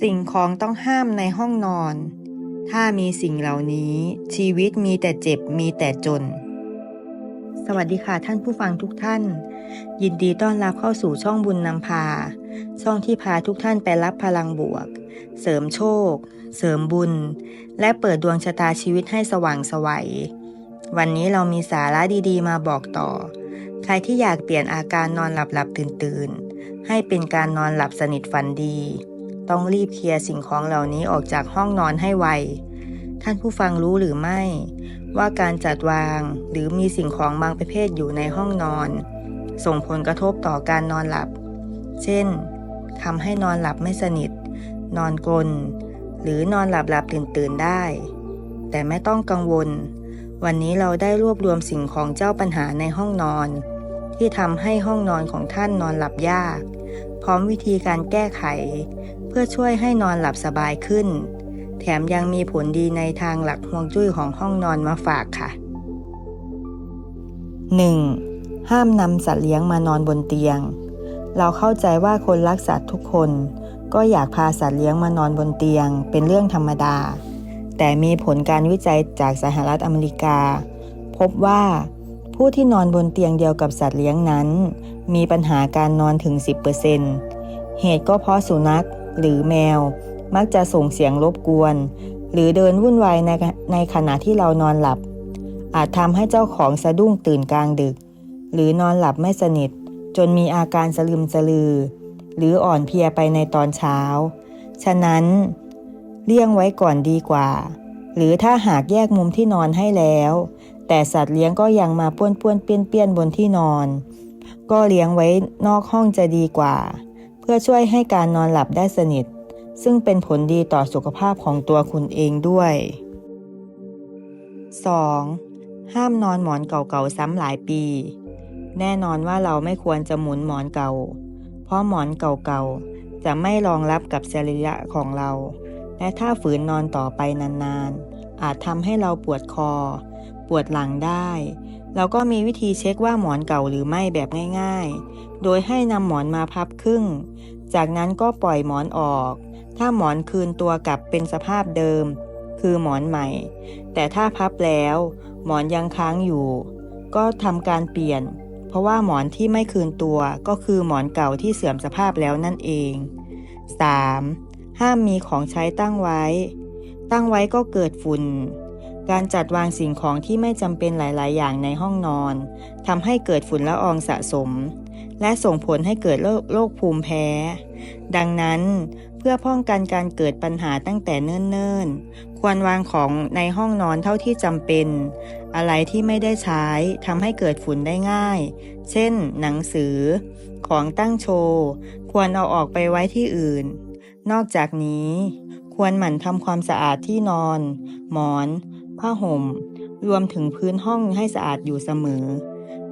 สิ่งของต้องห้ามในห้องนอน ถ้ามีสิ่งเหล่านี้ชีวิตมีแต่เจ็บมีแต่จน สวัสดีค่ะท่านผู้ฟังทุกท่าน ยินดีต้อนรับเข้าสู่ช่องบุญนำพา ช่องที่พาทุกท่านไปรับพลังบวก เสริมโชค เสริมบุญ และเปิดดวงชะตาชีวิตให้สว่างไสวัย วันนี้เรามีสาระดีๆ มาบอกต่อ ใครที่อยากเปลี่ยนอาการนอนหลับหลับตื่นตื่นให้เป็นการนอนหลับสนิทฝันดี ต้องรีบเคลียร์สิ่งของเหล่านี้ออกจากห้องนอนให้ไว ท่านผู้ฟังรู้หรือไม่ ว่าการจัดวางหรือมีสิ่งของบางประเภทอยู่ในห้องนอน ส่งผลกระทบต่อการนอนหลับ เช่นทำให้นอนหลับไม่สนิท นอนกลน หรือนอนหลับหลับตื่นตื่นได้ แต่ไม่ต้องกังวล วันนี้เราได้รวบรวมสิ่งของเจ้าปัญหาในห้องนอน ที่ทำให้ห้องนอนของท่านนอนหลับยาก พร้อมวิธีการแก้ไข เพื่อช่วยให้นอนหลับสบายขึ้น แถมยังมีผลดีในทางหลักฮวงจุ้ยของห้องนอนมาฝากค่ะ 1. ห้ามนำสัตว์เลี้ยงมานอนบนเตียง เราเข้าใจว่าคนรักสัตว์ทุกคน ก็อยากพาสัตว์เลี้ยงมานอนบนเตียง เป็นเรื่องธรรมดา แต่มีผลการวิจัยจากสหรัฐอเมริกา พบว่าผู้ที่นอนบนเตียงเดียวกับสัตว์เลี้ยงนั้น มีปัญหาการนอนถึง 10%เหตุก็เพราะสุนัข หรือแมว มักจะส่งเสียงรบกวน หรือเดินวุ่นวายในในขณะที่เรานอนหลับ อาจทำให้เจ้าของสะดุ้งตื่นกลางดึก หรือนอนหลับไม่สนิท จนมีอาการสลืมสลือ หรืออ่อนเพลียไปในตอนเช้า ฉะนั้น เลี่ยงไว้ก่อนดีกว่า หรือถ้าหากแยกมุมที่นอนให้แล้ว แต่สัตว์เลี้ยงก็ยังมาป้วนป้วนเปี้ยนเปี้ยนบนที่นอน ก็เลี้ยงไว้นอกห้องจะดีกว่า เพื่อช่วยให้การนอนหลับได้สนิท ซึ่งเป็นผลดีต่อสุขภาพของตัวคุณเองด้วย 2. ห้ามนอนหมอนเก่าๆซ้ำหลายปี แน่นอนว่าเราไม่ควรจะหมุนหมอนเก่า เพราะหมอนเก่าๆ จะไม่รองรับกับสรีระของเรา และถ้าฝืนนอนต่อไปนานๆ อาจทำให้เราปวดคอ ปวดหลังได้ เราก็มีวิธีเช็คว่าหมอนเก่าหรือไม่แบบง่ายๆ โดยให้นำหมอนมาพับครึ่ง จากนั้นก็ปล่อยหมอนออก ถ้าหมอนคืนตัวกลับเป็นสภาพเดิม คือหมอนใหม่ แต่ถ้าพับแล้ว หมอนยังค้างอยู่ ก็ทำการเปลี่ยน เพราะว่าหมอนที่ไม่คืนตัวก็คือหมอนเก่าที่เสื่อมสภาพแล้วนั่นเอง 3. ห้ามมีของใช้ตั้งไว้ ตั้งไว้ก็เกิดฝุ่น การจัดวางสิ่งของที่ไม่จำเป็นหลาย ๆ อย่างในห้องนอนทำให้เกิดฝุ่นละอองสะสม และส่งผลให้เกิดโรคภูมิแพ้ ดังนั้นเพื่อป้องกันการเกิดปัญหาตั้งแต่เนิ่น ๆ ควรวางของในห้องนอนเท่าที่จำเป็น อะไรที่ไม่ได้ใช้ทำให้เกิดฝุ่นได้ง่าย เช่น หนังสือ ของตั้งโชว์ ควรเอาออกไปไว้ที่อื่น นอกจากนี้ ควรหมั่นทำความสะอาดที่นอน หมอน ผ้าห่ม รวมถึงพื้นห้องให้สะอาดอยู่เสมอ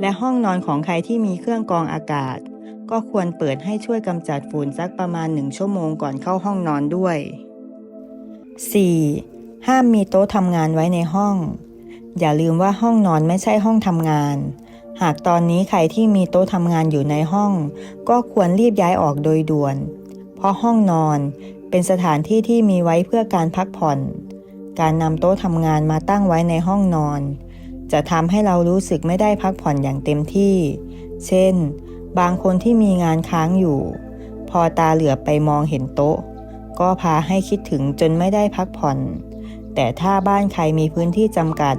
และห้องนอนของใครที่มีเครื่องกรองอากาศ ก็ควรเปิดให้ช่วยกำจัดฝุ่นสักประมาณหนึ่งชั่วโมงก่อนเข้าห้องนอนด้วย 4. ห้ามมีโต๊ะทำงานไว้ในห้อง อย่าลืมว่าห้องนอนไม่ใช่ห้องทำงาน หากตอนนี้ใครที่มีโต๊ะทำงานอยู่ในห้อง ก็ควรรีบย้ายออกโดยด่วน เพราะห้องนอนเป็นสถานที่ที่มีไว้เพื่อการพักผ่อน การนำโต๊ะทำงานมาตั้งไว้ในห้องนอน จะทำให้เรารู้สึกไม่ได้พักผ่อนอย่างเต็มที่ เช่น บางคนที่มีงานค้างอยู่ พอตาเหลือบไปมองเห็นโต๊ะ ก็พาให้คิดถึงจนไม่ได้พักผ่อน แต่ถ้าบ้านใครมีพื้นที่จำกัด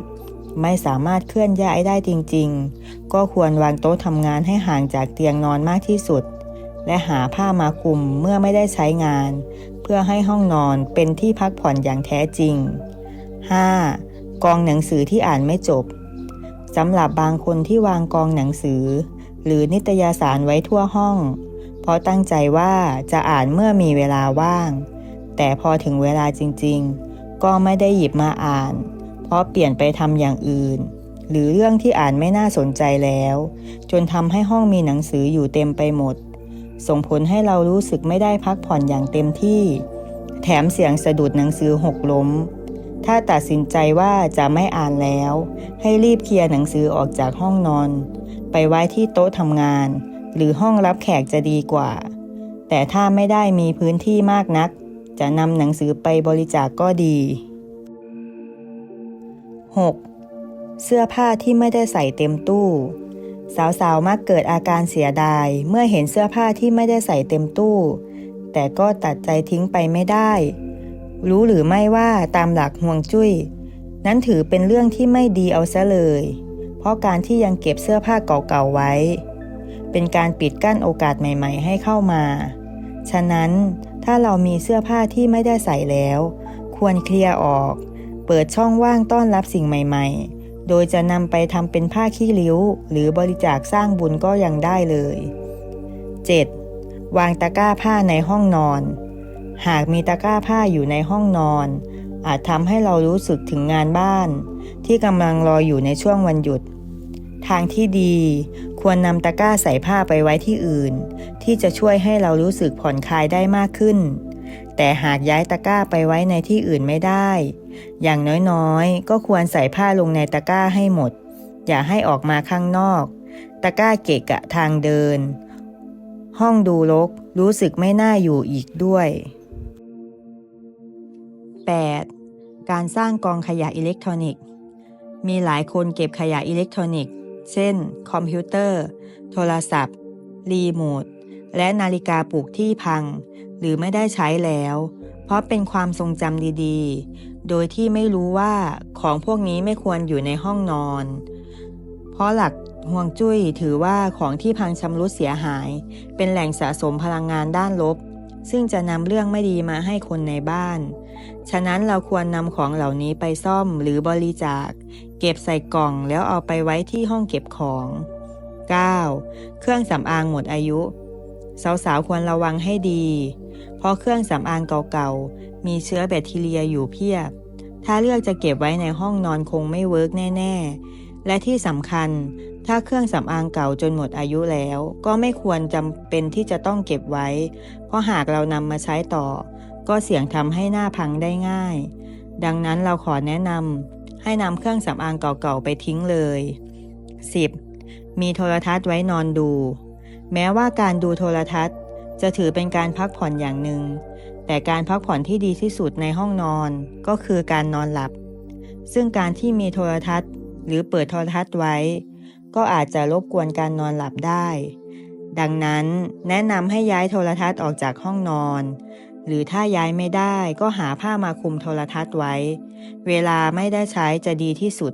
ไม่สามารถเคลื่อนย้ายได้จริง ๆ ก็ควรวางโต๊ะทำงานให้ห่างจากเตียงนอนมากที่สุด และหาผ้ามาคลุมเมื่อไม่ได้ใช้งาน เพื่อให้ห้องนอนเป็นที่พักผ่อนอย่างแท้จริง 5. กองหนังสือที่อ่านไม่จบสำหรับบางคนที่วางกองหนังสือ หรือนิตยสารไว้ทั่วห้อง เพราะตั้งใจว่าจะอ่านเมื่อมีเวลาว่าง แต่พอถึงเวลาจริง ๆ ก็ไม่ได้หยิบมาอ่าน เพราะเปลี่ยนไปทำอย่างอื่น หรือเรื่องที่อ่านไม่น่าสนใจแล้ว จนทำให้ห้องมีหนังสืออยู่เต็มไปหมด ส่งผลให้เรารู้สึกไม่ได้พักผ่อนอย่างเต็มที่ แถมเสียงสะดุดหนังสือหกล้ม ถ้าตัดสินใจว่าจะไม่อ่านแล้ว ให้รีบเคลียร์หนังสือออกจากห้องนอน ไปไว้ที่โต๊ะทำงาน หรือห้องรับแขกจะดีกว่า แต่ถ้าไม่ได้มีพื้นที่มากนัก จะนำหนังสือไปบริจาคกก็ดี 6. เสื้อผ้าที่ไม่ได้ใส่เต็มตู้ สาวๆ มักเกิดอาการเสียดาย เมื่อเห็นเสื้อผ้าที่ไม่ได้ใส่เต็มตู้ แต่ก็ตัดใจทิ้งไปไม่ได้ รู้หรือไม่ว่าตามหลักห่วงจุ้ย นั้นถือเป็นเรื่องที่ไม่ดีเอาซะเลย เพราะการที่ยังเก็บเสื้อผ้าเก่าๆไว้ เป็นการปิดกั้นโอกาสใหม่ๆ ให้เข้ามา ฉะนั้นถ้าเรามีเสื้อผ้าที่ไม่ได้ใส่แล้ว ควรเคลียร์ออก เปิดช่องว่างต้อนรับสิ่งใหม่ ๆ โดยจะนำไปทำเป็นผ้าขี้ริ้ว หรือบริจาคสร้างบุญก็ยังได้เลย 7. วางตะกร้าผ้าในห้องนอน หากมีตะกร้าผ้าอยู่ในห้องนอน อาจทำให้เรารู้สึกถึงงานบ้าน ที่กำลังรออยู่ในช่วงวันหยุด ทางที่ดีควรนำตะกร้าใส่ผ้าไปไว้ที่อื่น ที่จะช่วยให้เรารู้สึกผ่อนคลายได้มากขึ้น แต่หากย้ายตะกร้าไปไว้ในที่อื่นไม่ได้ อย่างน้อยๆ ก็ควรใส่ผ้าลงในตะกร้าให้หมด อย่าให้ออกมาข้างนอก ตะกร้าเกะกะทางเดิน ห้องดูรกรู้สึกไม่น่าอยู่อีกด้วย 8. การสร้างกองขยะอิเล็กทรอนิกส์ มีหลายคนเก็บขยะอิเล็กทรอนิกส์ เช่น คอมพิวเตอร์ โทรศัพท์ รีโมท และนาฬิกาปลุกที่พัง หรือไม่ได้ใช้แล้ว ราะเป็นความทรงจำดีๆ โดยที่ไม่รู้ว่าของพวกนี้ไม่ควรอยู่ในห้องนอน เพราะหลักห่วงจุ้ยถือว่าของที่พังชำรุดเสียหาย เป็นแหล่งสะสมพลังงานด้านลบ ซึ่งจะนำเรื่องไม่ดีมาให้คนในบ้าน ฉะนั้นเราควรนำของเหล่านี้ไปซ่อมหรือบริจาค เก็บใส่กล่องแล้วเอาไปไว้ที่ห้องเก็บของ 9. เครื่องสำอางหมดอายุ สาวๆควรระวังให้ดี เพราะเครื่องสำอางเก่าๆ มีเชื้อแบคทีเรียอยู่เพียบ ถ้าเลือกจะเก็บไว้ในห้องนอนคงไม่เวิร์กแน่ ๆ และที่สำคัญ ถ้าเครื่องสำอางเก่าจนหมดอายุแล้ว ก็ไม่ควรจำเป็นที่จะต้องเก็บไว้ เพราะหากเรานำมาใช้ต่อ ก็เสี่ยงทำให้หน้าพังได้ง่าย ดังนั้นเราขอแนะนำให้นำเครื่องสำอางเก่าๆไปทิ้งเลย 10. มีโทรทัศน์ไว้นอนดู แม้ว่าการดูโทรทัศน์ จะถือเป็นการพักผ่อนอย่างหนึ่ง แต่การพักผ่อนที่ดีที่สุดในห้องนอนก็คือการนอนหลับ ซึ่งการที่มีโทรทัศน์ หรือเปิดโทรทัศน์ไว้ ก็อาจจะรบกวนการนอนหลับได้ ดังนั้นแนะนำให้ย้ายโทรทัศน์ออกจากห้องนอน หรือถ้าย้ายไม่ได้ก็หาผ้ามาคลุมโทรทัศน์ไว้ เวลาไม่ได้ใช้จะดีที่สุด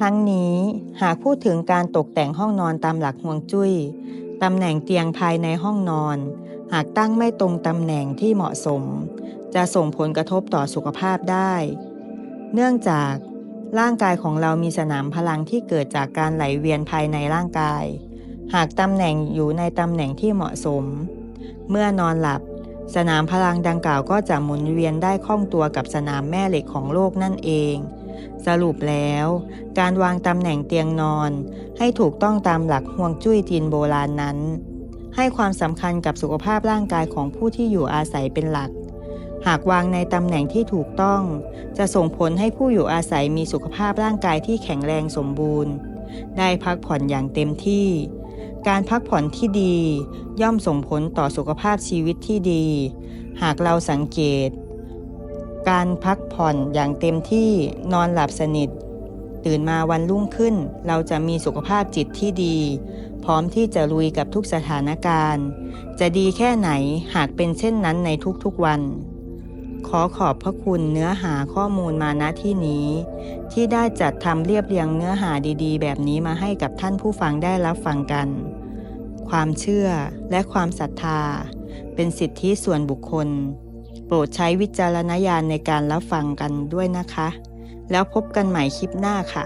ทั้งนี้หากพูดถึงการตกแต่งห้องนอนตามหลักฮวงจุ้ยตำแหน่งเตียงภายในห้องนอน หากตั้งไม่ตรงตำแหน่งที่เหมาะสม จะส่งผลกระทบต่อสุขภาพได้ เนื่องจากร่างกายของเรามีสนามพลังที่เกิดจากการไหลเวียนภายในร่างกาย หากตำแหน่งอยู่ในตำแหน่งที่เหมาะสม เมื่อนอนหลับ สนามพลังดังกล่าวก็จะหมุนเวียนได้คล่องตัวกับสนามแม่เหล็กของโลกนั่นเอง สรุปแล้ว การวางตำแหน่งเตียงนอน ให้ถูกต้องตามหลักห่วงจุ้ยจีนโบราณนั้น ให้ความสำคัญกับสุขภาพร่างกายของผู้ที่อยู่อาศัยเป็นหลัก หากวางในตำแหน่งที่ถูกต้อง จะส่งผลให้ผู้อยู่อาศัยมีสุขภาพร่างกายที่แข็งแรงสมบูรณ์ ได้พักผ่อนอย่างเต็มที่ การพักผ่อนที่ดี ย่อมส่งผลต่อสุขภาพชีวิตที่ดี หากเราสังเกต การพักผ่อนอย่างเต็มที่นอนหลับสนิท ตื่นมาวันรุ่งขึ้น เราจะมีสุขภาพจิตที่ดี ร้อมที่จะลุยกับทุกสถานการณ์ จะดีแค่ไหนหากเป็นเช่นนั้นในทุกๆวัน ขอขอบพระคุณเนื้อหาข้อมูลมาณที่นี้ ที่ได้จัดทำเรียบเรียงเนื้อหาดีๆ แบบนี้มาให้กับท่านผู้ฟังได้รับฟังกัน ความเชื่อและความศรัทธา เป็นสิทธิส่วนบุคคล โปรดใช้วิจารณญาณในการรับฟังกันด้วยนะคะ แล้วพบกันใหม่คลิปหน้าค่ะ